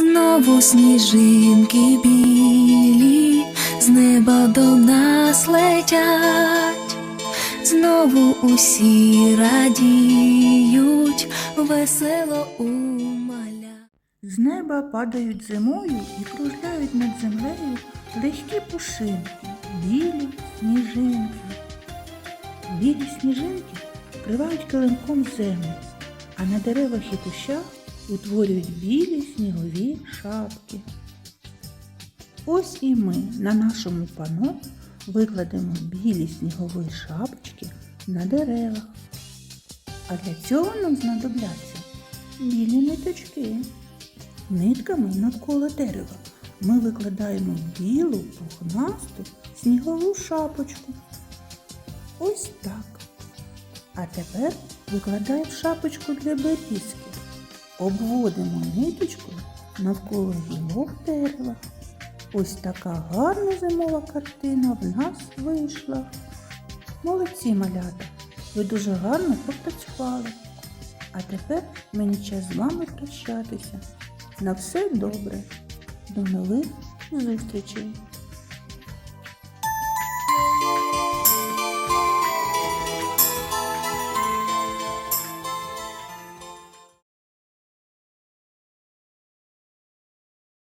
Знову сніжинки білі, з неба до нас летять, знову усі радіють, весело у маля. З неба падають зимою і кружляють над землею легкі пушинки, білі сніжинки. Білі сніжинки вкривають килимком землю, а на деревах і кущах утворюють білі снігові шапки. Ось і ми на нашому пано викладемо білі снігові шапочки на деревах. А для цього нам знадобляться білі ниточки. Нитками навколо дерева ми викладаємо білу пухнасту снігову шапочку. Ось так. А тепер викладаємо шапочку для берізки. Обводимо ниточкою навколо гілок дерева. Ось така гарна зимова картина в нас вийшла. Молодці малята! Ви дуже гарно попрацювали. А тепер мені час з вами прощатися. На все добре. До нових зустрічей!